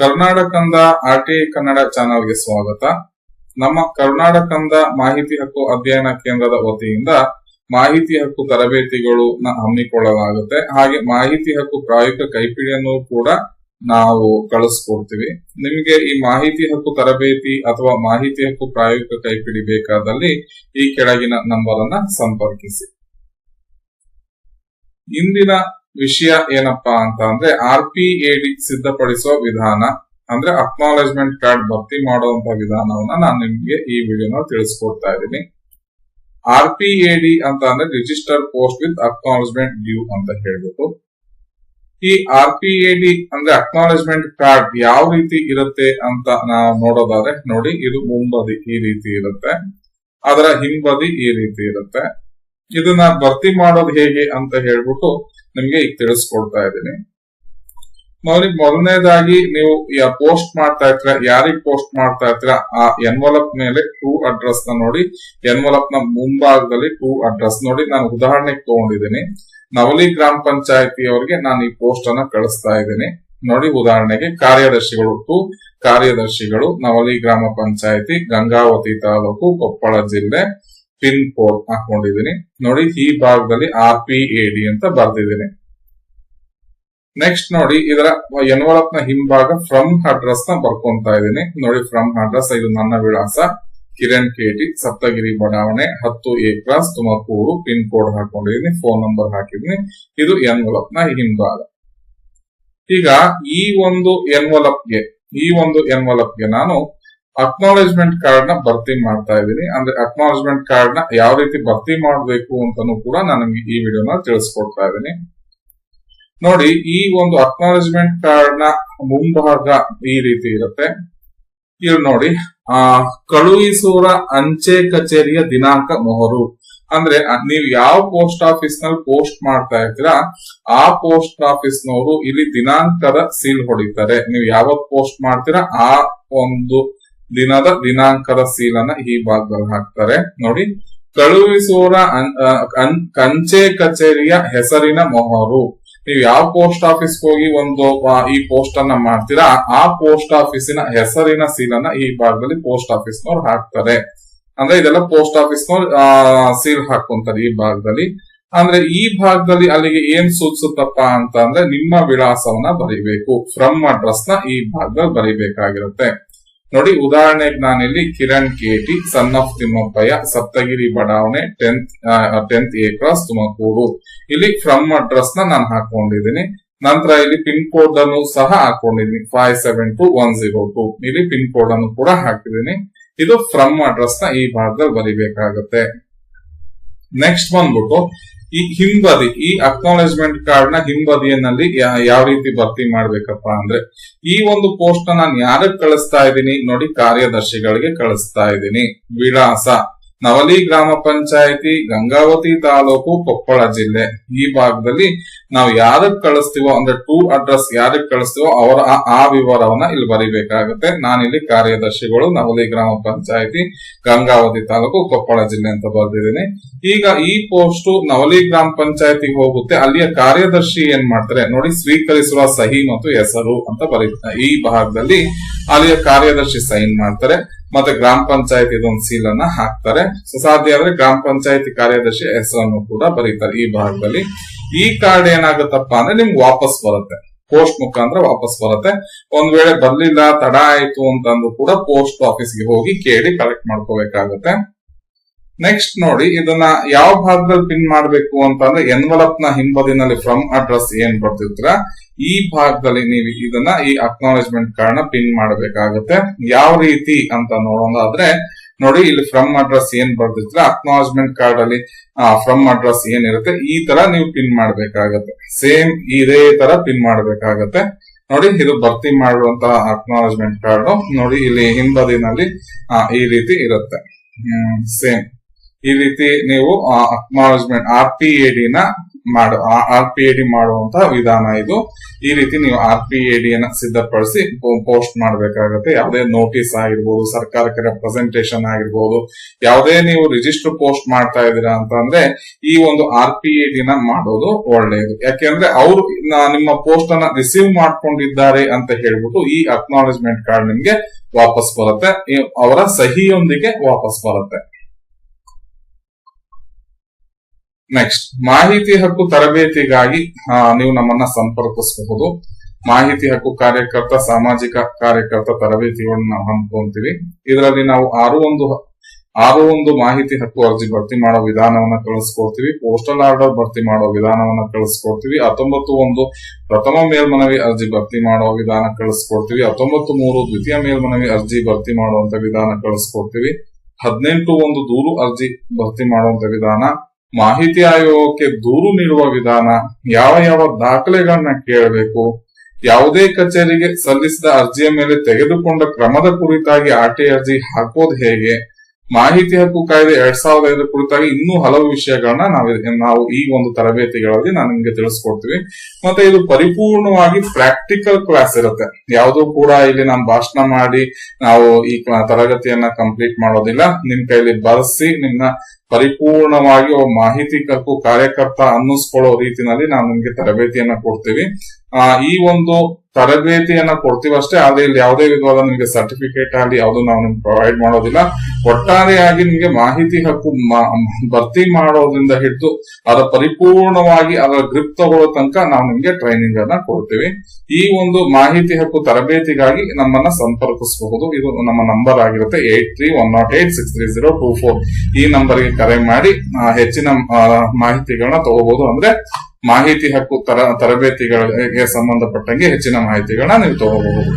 ಕರ್ನಾಟಕಂದ RTI Kannada ಚಾನೆಲ್ಗೆ ಸ್ವಾಗತ. ನಮ್ಮ ಕರ್ನಾಟಕಂದ ಮಾಹಿತಿ ಹಕ್ಕು ಅಧ್ಯಯನ ಕೇಂದ್ರದ ವತಿಯಿಂದ ಮಾಹಿತಿ ಹಕ್ಕು ತರಬೇತಿಗಳು ಹಮ್ಮಿಕೊಳ್ಳಲಾಗುತ್ತೆ. ಹಾಗೆ ಮಾಹಿತಿ ಹಕ್ಕು ಪ್ರಾಯೋಗಿಕ ಕೈಪಿಡಿಯನ್ನು ಕೂಡ ನಾವು ಕಳಿಸ್ಕೊಡ್ತೀವಿ. ನಿಮಗೆ ಈ ಮಾಹಿತಿ ಹಕ್ಕು ತರಬೇತಿ ಅಥವಾ ಮಾಹಿತಿ ಹಕ್ಕು ಪ್ರಾಯೋಗಿಕ ಕೈಪಿಡಿ ಬೇಕಾದಲ್ಲಿ ಈ ಕೆಳಗಿನ ನಂಬರ್ ಅನ್ನ ಸಂಪರ್ಕಿಸಿ. ಇಂದಿನ ವಿಷಯ ಏನಪ್ಪಾ ಅಂತ ಅಂದ್ರೆ ಆರ್ ಪಿ ಎಡಿ ಸಿದ್ಧಪಡಿಸುವ ವಿಧಾನ, ಅಂದ್ರೆ ಅಕ್ನಾಲೆಜ್ಮೆಂಟ್ ಕಾರ್ಡ್ ಭರ್ತಿ ಮಾಡುವಂತ ವಿಧಾನವನ್ನ ನಾನು ನಿಮ್ಗೆ ಈ ವಿಡಿಯೋನ ತಿಳಿಸ್ಕೊಡ್ತಾ ಇದ್ದೀನಿ. ಆರ್ ಪಿ ಎಡಿ ಅಂತ ಅಂದ್ರೆ register post with acknowledgement due ಅಂತ ಹೇಳ್ಬಿಟ್ಟು, ಈ ಆರ್ ಪಿ ಎಡಿ ಅಂದ್ರೆ ಅಕ್ನಾಲೆಜ್ಮೆಂಟ್ ಕಾರ್ಡ್ ಯಾವ ರೀತಿ ಇರುತ್ತೆ ಅಂತ ನಾವು ನೋಡೋದಾದ್ರೆ, ನೋಡಿ ಇದು ಮುಂಬದಿ ಈ ರೀತಿ ಇರುತ್ತೆ, ಅದರ ಹಿಂಬದಿ ಈ ರೀತಿ ಇರುತ್ತೆ. ಇದನ್ನ ಭರ್ತಿ ಮಾಡೋದು ಹೇಗೆ ಅಂತ ಹೇಳ್ಬಿಟ್ಟು ನಿಮ್ಗೆ ಈಗ ತಿಳಿಸ್ಕೊಡ್ತಾ ಇದ್ದೀನಿ. ನೋಡಿ ಮೊದಲನೇದಾಗಿ ನೀವು ಪೋಸ್ಟ್ ಮಾಡ್ತಾ ಇರ್ತೀರ ಯಾರಿಗೆ ಪೋಸ್ಟ್ ಮಾಡ್ತಾ ಇರ್ತೀರಾ ಆ ಎನ್ವಲಪ್ ಮೇಲೆ ಟೂ ಅಡ್ರೆಸ್ನ ನೋಡಿ. ಎನ್ವಲಪ್ನ ಮುಂಭಾಗದಲ್ಲಿ ಟೂ ಅಡ್ರೆಸ್ ನೋಡಿ. ನಾನು ಉದಾಹರಣೆಗೆ ತಗೊಂಡಿದ್ದೀನಿ. ನವಲಿ ಗ್ರಾಮ ಪಂಚಾಯತಿಯವರಿಗೆ ನಾನು ಈ ಪೋಸ್ಟ್ ಅನ್ನ ಕಳಿಸ್ತಾ ಇದ್ದೀನಿ. ನೋಡಿ ಉದಾಹರಣೆಗೆ ಕಾರ್ಯದರ್ಶಿಗಳು ಟು ಕಾರ್ಯದರ್ಶಿಗಳು ನವಲಿ ಗ್ರಾಮ ಪಂಚಾಯತಿ, ಗಂಗಾವತಿ ತಾಲೂಕು, ಕೊಪ್ಪಳ ಜಿಲ್ಲೆ. ಪಿನ್ ಕೋಡ್ ಹಾಕೊಂಡಿದ್ದೀನಿ. ನೋಡಿ, ಈ ಭಾಗದಲ್ಲಿ ಆರ್ ಪಿ ಎ ಡಿ ಅಂತ ಬರ್ದಿದ್ದೀನಿ. ನೆಕ್ಸ್ಟ್ ನೋಡಿ, ಇದರ ಎನ್ವಲಪ್ನ ಹಿಂಭಾಗ ಫ್ರಮ್ ಅಡ್ರೆಸ್ನ ಬರ್ಕೊಂತಾ ಇದ್ದೀನಿ. ನೋಡಿ ಫ್ರಮ್ ಅಡ್ರೆಸ್ ಇದು ನನ್ನ ವಿಳಾಸ. ಕಿರಣ್ ಕೆಟಿ ಸಪ್ತಗಿರಿ ಬಡಾವಣೆ, ಹತ್ತು A cross Tumakuru pin code ಹಾಕೊಂಡಿದ್ದೀನಿ ಫೋನ್ ನಂಬರ್ ಹಾಕಿದ್ದೀನಿ. ಇದು ಎನ್ವಲಪ್ನ ಹಿಂಭಾಗ. ಈಗ ಈ ಒಂದು ಎನ್ವಲಪ್ಗೆ ಈ ಒಂದು ಎನ್ವಲಪ್ಗೆ ನಾನು ಅಕ್ನಾಲೆಜ್ಮೆಂಟ್ ಕಾರ್ಡ್ನ ಭರ್ತಿ ಮಾಡ್ತಾ ಇದ್ದೀನಿ. ಅಂದ್ರೆ ಅಕ್ನಾಲೆಜ್ಮೆಂಟ್ ಕಾರ್ಡ್ನ ಯಾವ ರೀತಿ ಭರ್ತಿ ಮಾಡಬೇಕು ಅಂತಾನು ಕೂಡ ನಾನು ಈ ವಿಡಿಯೋನ ತಿಳಿಸ್ಕೊಡ್ತಾ ಇದ್ದೀನಿ. ನೋಡಿ, ಈ ಒಂದು ಅಕ್ನಾಲೆಜ್ಮೆಂಟ್ ಕಾರ್ಡ್ನ ಮುಂಭಾಗ ಈ ರೀತಿ ಇರುತ್ತೆ. ಇಲ್ಲಿ ನೋಡಿ, ಆ ಕಳುಹಿಸುವ ಅಂಚೆ ಕಚೇರಿಯ ದಿನಾಂಕ ಮೊಹರು. ಅಂದ್ರೆ ನೀವು ಯಾವ ಪೋಸ್ಟ್ ಆಫೀಸ್ನಲ್ಲಿ ಪೋಸ್ಟ್ ಮಾಡ್ತಾ ಇರ್ತೀರಾ ಆ ಪೋಸ್ಟ್ ಆಫೀಸ್ ನವರು ಇಲ್ಲಿ ದಿನಾಂಕದ ಸೀಲ್ ಹೊಡಿತಾರೆ. ನೀವು ಯಾವಾಗ ಪೋಸ್ಟ್ ಮಾಡ್ತೀರಾ, ಆ ಒಂದು ದಿನದ ದಿನಾಂಕದ ಸೀಲನ್ನ ಈ ಭಾಗದಲ್ಲಿ ಹಾಕ್ತಾರೆ. ನೋಡಿ ಕಳುಹಿಸುವ ಅಂಚೆ ಕಚೇರಿಯ ಹೆಸರಿನ ಮೊಹರು. ನೀವು ಯಾವ ಪೋಸ್ಟ್ ಆಫೀಸ್ ಹೋಗಿ ಒಂದು ಈ ಪೋಸ್ಟ್ ಅನ್ನ ಮಾಡ್ತೀರಾ, ಆ ಪೋಸ್ಟ್ ಆಫೀಸಿನ ಹೆಸರಿನ ಸೀಲನ್ನ ಈ ಭಾಗದಲ್ಲಿ ಪೋಸ್ಟ್ ಆಫೀಸ್ನವ್ರು ಹಾಕ್ತಾರೆ. ಅಂದ್ರೆ ಇದೆಲ್ಲ ಪೋಸ್ಟ್ ಆಫೀಸ್ನವ್ರು ಸೀಲ್ ಹಾಕೊಂತಾರೆ ಈ ಭಾಗದಲ್ಲಿ. ಅಂದ್ರೆ ಈ ಭಾಗದಲ್ಲಿ ಅಲ್ಲಿಗೆ ಏನ್ ಸೂಚಿಸುತ್ತಪ್ಪ ಅಂತ ಅಂದ್ರೆ ನಿಮ್ಮ ವಿಳಾಸವನ್ನ ಬರೀಬೇಕು. ಫ್ರಮ್ ಅಡ್ರೆಸ್ನ ಈ ಭಾಗದಲ್ಲಿ ಬರೀಬೇಕಾಗಿರುತ್ತೆ. ನೋಡಿ ಉದಾಹರಣೆಗೆ ನಾನಿಲ್ಲಿ, Kiran KT son of Thimmappayya, Saptagiri ಬಡಾವಣೆ tenth tenth A cross Tumakuru. ಇಲ್ಲಿ ಫ್ರಮ್ ಅಡ್ರೆಸ್ನ ನಾನು ಹಾಕೊಂಡಿದ್ದೀನಿ. ನಂತರ ಇಲ್ಲಿ ಪಿನ್ ಕೋಡ್ ಅನ್ನು ಸಹ ಹಾಕೊಂಡಿದ್ದೀನಿ. Five seven two one zero two ಇಲ್ಲಿ ಪಿನ್ ಕೋಡ್ ಅನ್ನು ಕೂಡ ಹಾಕಿದ್ದೀನಿ. ಇದು ಫ್ರಮ್ ಅಡ್ರೆಸ್ನ ಈ ಭಾಗದಲ್ಲಿ ಬರಿಬೇಕಾಗತ್ತೆ. ನೆಕ್ಸ್ಟ್ ಬಂದ್ಬಿಟ್ಟು ಈ ಹಿಂಬದಿ, ಈ ಅಕ್ನಾಲೆಜ್ಮೆಂಟ್ ಕಾರ್ಡ್ನ ಹಿಂಬದಿಯಲ್ಲಿ ಯಾವ ರೀತಿ ಭರ್ತಿ ಮಾಡ್ಬೇಕಪ್ಪ ಅಂದ್ರೆ, ಈ ಒಂದು ಪೋಸ್ಟ್ ನಾನು ಯಾರಿಗೆ ಕಳಿಸ್ತಾ ಇದ್ದೀನಿ? ನೋಡಿ ಕಾರ್ಯದರ್ಶಿಗಳಿಗೆ ಕಳಿಸ್ತಾ ಇದ್ದೀನಿ. ವಿಳಾಸ. ನವಲಿ ಗ್ರಾಮ ಪಂಚಾಯತಿ, ಗಂಗಾವತಿ ತಾಲೂಕು, ಕೊಪ್ಪಳ ಜಿಲ್ಲೆ. ಈ ಭಾಗದಲ್ಲಿ ನಾವು ಯಾರಕ್ ಕಳಿಸ್ತೀವೋ, ಅಂದ್ರೆ ಟೂ ಅಡ್ರೆಸ್ ಯಾರಕ್ ಕಳಿಸ್ತೀವೋ, ಅವರ ಆ ವಿವರವನ್ನ ಇಲ್ಲಿ ಬರಿಬೇಕಾಗುತ್ತೆ. ನಾನಿಲ್ಲಿ ಕಾರ್ಯದರ್ಶಿಗಳು, ನವಲಿ ಗ್ರಾಮ ಪಂಚಾಯತಿ, ಗಂಗಾವತಿ ತಾಲೂಕು, ಕೊಪ್ಪಳ ಜಿಲ್ಲೆ ಅಂತ ಬರೆದಿದ್ದೀನಿ. ಈಗ ಈ ಪೋಸ್ಟ್ ನವಲಿ ಗ್ರಾಮ ಪಂಚಾಯತಿಗೆ ಹೋಗುತ್ತೆ. ಅಲ್ಲಿಯ ಕಾರ್ಯದರ್ಶಿ ಏನ್ ಮಾಡ್ತಾರೆ? ನೋಡಿ, ಸ್ವೀಕರಿಸುವ ಸಹಿ ಮತ್ತು ಹೆಸರು ಅಂತ ಬರೀತಾರೆ ಈ ಭಾಗದಲ್ಲಿ ಅಲ್ಲಿಯ ಕಾರ್ಯದರ್ಶಿ ಸೈನ್ ಮಾಡ್ತಾರೆ, ಮತ್ತೆ ಗ್ರಾಮ ಪಂಚಾಯತ್ ಇದೊಂದು ಸೀಲ್ ಅನ್ನ ಹಾಕ್ತಾರೆ ಸಾಧ್ಯ ಆದ್ರೆ ಗ್ರಾಮ ಪಂಚಾಯತ್ ಕಾರ್ಯದರ್ಶಿ ಹೆಸರನ್ನು ಕೂಡ ಬರೀತಾರೆ ಈ ಭಾಗದಲ್ಲಿ. ಈ ಕಾರ್ಡ್ ಏನಾಗುತ್ತಪ್ಪ ಅಂದ್ರೆ ನಿಮ್ಗೆ ವಾಪಸ್ ಬರುತ್ತೆ. ಪೋಸ್ಟ್ ಮುಖಾಂತರ ವಾಪಸ್ ಬರುತ್ತೆ. ಒಂದ್ ವೇಳೆ ಬರ್ಲಿಲ್ಲ, ತಡ ಆಯ್ತು ಅಂತಂದು ಕೂಡ ಪೋಸ್ಟ್ ಆಫೀಸ್ಗೆ ಹೋಗಿ ಕೇಳಿ ಕಲೆಕ್ಟ್ ಮಾಡ್ಕೋಬೇಕಾಗತ್ತೆ. ನೆಕ್ಸ್ಟ್ ನೋಡಿ, ಇದನ್ನ ಯಾವ ಭಾಗದಲ್ಲಿ ಪಿನ್ ಮಾಡಬೇಕು ಅಂತಂದ್ರೆ ಎನ್ವಲಪ್ನ ಹಿಂಬದಿನಲ್ಲಿ ಫ್ರಮ್ ಅಡ್ರೆಸ್ ಏನ್ ಬರ್ತಿದ್ರ ಈ ಭಾಗದಲ್ಲಿ ನೀವು ಇದನ್ನ ಈ ಅಕ್ನಾಲೆಜ್ಮೆಂಟ್ ಕಾರ್ಡ್ನ ಪಿನ್ ಮಾಡಬೇಕಾಗುತ್ತೆ. ಯಾವ ರೀತಿ ಅಂತ ನೋಡೋದಾದ್ರೆ ನೋಡಿ ಇಲ್ಲಿ ಫ್ರಮ್ ಅಡ್ರೆಸ್ ಏನ್ ಬರ್ದಿದ್ರ ಅಕ್ನಾಲೆಜ್ಮೆಂಟ್ ಕಾರ್ಡ್ ಅಲ್ಲಿ ಫ್ರಮ್ ಅಡ್ರೆಸ್ ಏನಿರುತ್ತೆ, ಈ ತರ ನೀವು ಪಿನ್ ಮಾಡಬೇಕಾಗತ್ತೆ. ಸೇಮ್ ಇದೇ ತರ ಪಿನ್ ಮಾಡಬೇಕಾಗತ್ತೆ. ನೋಡಿ, ಇದು ಭರ್ತಿ ಮಾಡುವಂತಹ ಅಕ್ನಾಲೆಜ್ಮೆಂಟ್ ಕಾರ್ಡ್. ನೋಡಿ, ಇಲ್ಲಿ ಹಿಂಬದಿನಲ್ಲಿ ಈ ರೀತಿ ಇರುತ್ತೆ. ಸೇಮ್ ಈ ರೀತಿ ನೀವು acknowledgement R P A D ನ ಮಾಡು ಆರ್ ಪಿ ಎ ಡಿ ಮಾಡುವಂತಹ ವಿಧಾನ ಇದು. ಈ ರೀತಿ ನೀವು ಆರ್ ಪಿ ಎ ಡಿ ಅನ್ನ ಸಿದ್ಧಪಡಿಸಿ ಪೋಸ್ಟ್ ಮಾಡಬೇಕಾಗುತ್ತೆ. ಯಾವುದೇ ನೋಟಿಸ್ ಆಗಿರ್ಬೋದು, ಸರ್ಕಾರಕ್ಕೆ ರೆಪ್ರೆಸೆಂಟೇಶನ್ ಆಗಿರ್ಬೋದು, ಯಾವುದೇ ನೀವು ರಿಜಿಸ್ಟರ್ ಪೋಸ್ಟ್ ಮಾಡ್ತಾ ಇದ್ದೀರಾ ಅಂತ ಅಂದ್ರೆ ಈ ಒಂದು ಆರ್ ಪಿ ಎ ನ ಮಾಡೋದು ಒಳ್ಳೆಯದು. ಯಾಕೆಂದ್ರೆ ಅವರು ನಿಮ್ಮ ಪೋಸ್ಟ್ ಅನ್ನ ರಿಸೀವ್ ಮಾಡ್ಕೊಂಡಿದ್ದಾರೆ ಅಂತ ಹೇಳ್ಬಿಟ್ಟು ಈ ಅಕ್ನಾಲಜ್ಮೆಂಟ್ ಕಾರ್ಡ್ ನಿಮ್ಗೆ ವಾಪಸ್ ಬರುತ್ತೆ. ಅವರ ಸಹಿಯೊಂದಿಗೆ ವಾಪಸ್ ಬರುತ್ತೆ. ನೆಕ್ಸ್ಟ್ ಮಾಹಿತಿ ಹಕ್ಕು ತರಬೇತಿಗಾಗಿ ನೀವು ನಮ್ಮನ್ನ ಸಂಪರ್ಕಿಸಬಹುದು. ಮಾಹಿತಿ ಹಕ್ಕು ಕಾರ್ಯಕರ್ತ, ಸಾಮಾಜಿಕ ಕಾರ್ಯಕರ್ತ ತರಬೇತಿಗಳನ್ನು ನಾವು ಹಮ್ಮಿಕೊಂತೀವಿ ಇದರಲ್ಲಿ ನಾವು ಆರು ಒಂದು ಆರು ಒಂದು ಮಾಹಿತಿ ಹಕ್ಕು ಅರ್ಜಿ ಭರ್ತಿ ಮಾಡೋ ವಿಧಾನವನ್ನ ಕಳಿಸ್ಕೊಡ್ತೀವಿ. ಪೋಸ್ಟಲ್ ಆರ್ಡರ್ ಭರ್ತಿ ಮಾಡೋ ವಿಧಾನವನ್ನ ಕಳಿಸ್ಕೊಡ್ತೀವಿ. ಹತ್ತೊಂಬತ್ತು ಒಂದು ಪ್ರಥಮ ಮೇಲ್ಮನವಿ ಅರ್ಜಿ ಭರ್ತಿ ಮಾಡೋ ವಿಧಾನ ಕಳಿಸ್ಕೊಡ್ತೀವಿ. ಹತ್ತೊಂಬತ್ತು ಮೂರು ದ್ವಿತೀಯ ಮೇಲ್ಮನವಿ ಅರ್ಜಿ ಭರ್ತಿ ಮಾಡುವಂತ ವಿಧಾನ ಕಳಿಸ್ಕೊಡ್ತೀವಿ. ಹದಿನೆಂಟು ಒಂದು ದೂರು ಅರ್ಜಿ ಭರ್ತಿ ಮಾಡುವಂತ ವಿಧಾನ. ಮಾಹಿತಿ ಆಯೋಗಕ್ಕೆ ದೂರು ನೀಡುವ ವಿಧಾನ ಯಾವ ಯಾವ ದಾಖಲೆಗಳನ್ನ ಕೇಳಬೇಕು, ಯಾವುದೇ ಕಚೇರಿಗೆ ಸಲ್ಲಿಸಿದ ಅರ್ಜಿಯ ಮೇಲೆ ತೆಗೆದುಕೊಂಡ ಕ್ರಮದ ಕುರಿತಾಗಿ ಆರ್ಟಿ ಅರ್ಜಿ ಹಾಕೋದು ಹೇಗೆ, ಮಾಹಿತಿ ಹಕ್ಕು ಕಾಯ್ದೆ ಎರಡ್ ಸಾವಿರದ ಐದರ ಕುರಿತಾಗಿ ಇನ್ನೂ ಹಲವು ವಿಷಯಗಳನ್ನ ನಾವು ನಾವು ಈ ಒಂದು ತರಬೇತಿಗಳಲ್ಲಿ ನಾನು ನಿಮ್ಗೆ ತಿಳಿಸ್ಕೊಡ್ತೀವಿ. ಮತ್ತೆ ಇದು ಪರಿಪೂರ್ಣವಾಗಿ ಪ್ರಾಕ್ಟಿಕಲ್ ಕ್ಲಾಸ್ ಇರುತ್ತೆ. ಯಾವುದು ಕೂಡ ಇಲ್ಲಿ ನಾನು ಭಾಷಣ ಮಾಡಿ ನಾವು ಈ ತರಗತಿಯನ್ನ ಕಂಪ್ಲೀಟ್ ಮಾಡೋದಿಲ್ಲ. ನಿಮ್ ಕೈಲಿ ಬರ್ಸಿ ನಿಮ್ನ ಪರಿಪೂರ್ಣವಾಗಿ ಮಾಹಿತಿ ಕಕ್ಕು ಕಾರ್ಯಕರ್ತ ಅನ್ನಿಸ್ಕೊಳ್ಳೋ ರೀತಿನಲ್ಲಿ ನಾವು ನಿಮ್ಗೆ ತರಬೇತಿಯನ್ನ ಕೊಡ್ತೀವಿ. ಈ ಒಂದು ತರಬೇತಿಯನ್ನ ಕೊಡ್ತೀವಷ್ಟೇ, ಆದ್ರೆ ಇಲ್ಲಿ ಯಾವುದೇ ವಿಧವಾದ ನಿಮಗೆ ಸರ್ಟಿಫಿಕೇಟ್ ಆಗಲಿ ಯಾವುದು ನಾವು ನಿಮ್ಗೆ ಪ್ರೊವೈಡ್ ಮಾಡೋದಿಲ್ಲ. ಒಟ್ಟಾರೆಯಾಗಿ ನಿಮಗೆ ಮಾಹಿತಿ ಹಕ್ಕು ಭರ್ತಿ ಮಾಡೋದ್ರಿಂದ ಹಿಡಿದು ಅದರ ಪರಿಪೂರ್ಣವಾಗಿ ಅದರ ಗ್ರಿಪ್ ತಗೊಳ್ಳೋ ತನಕ ನಾವು ನಿಮಗೆ ಟ್ರೈನಿಂಗ್ ಅನ್ನ ಕೊಡ್ತೀವಿ. ಈ ಒಂದು ಮಾಹಿತಿ ಹಕ್ಕು ತರಬೇತಿಗಾಗಿ ನಮ್ಮನ್ನ ಸಂಪರ್ಕಿಸಬಹುದು. ಇದು ನಮ್ಮ ನಂಬರ್ ಆಗಿರುತ್ತೆ eight three one nought eight six three zero two four. ಈ ನಂಬರ್ಗೆ ಕರೆ ಮಾಡಿ ಹೆಚ್ಚಿನ ಮಾಹಿತಿಗಳನ್ನ ತಗೋಬಹುದು. ಅಂದ್ರೆ ಮಾಹಿತಿ ಹಕ್ಕು ತರ ತರಬೇತಿಗಳಿಗೆ ಸಂಬಂಧಪಟ್ಟಂಗೆ ಹೆಚ್ಚಿನ ಮಾಹಿತಿಗಳನ್ನ ನೀವು ತಗೋಬಹುದು.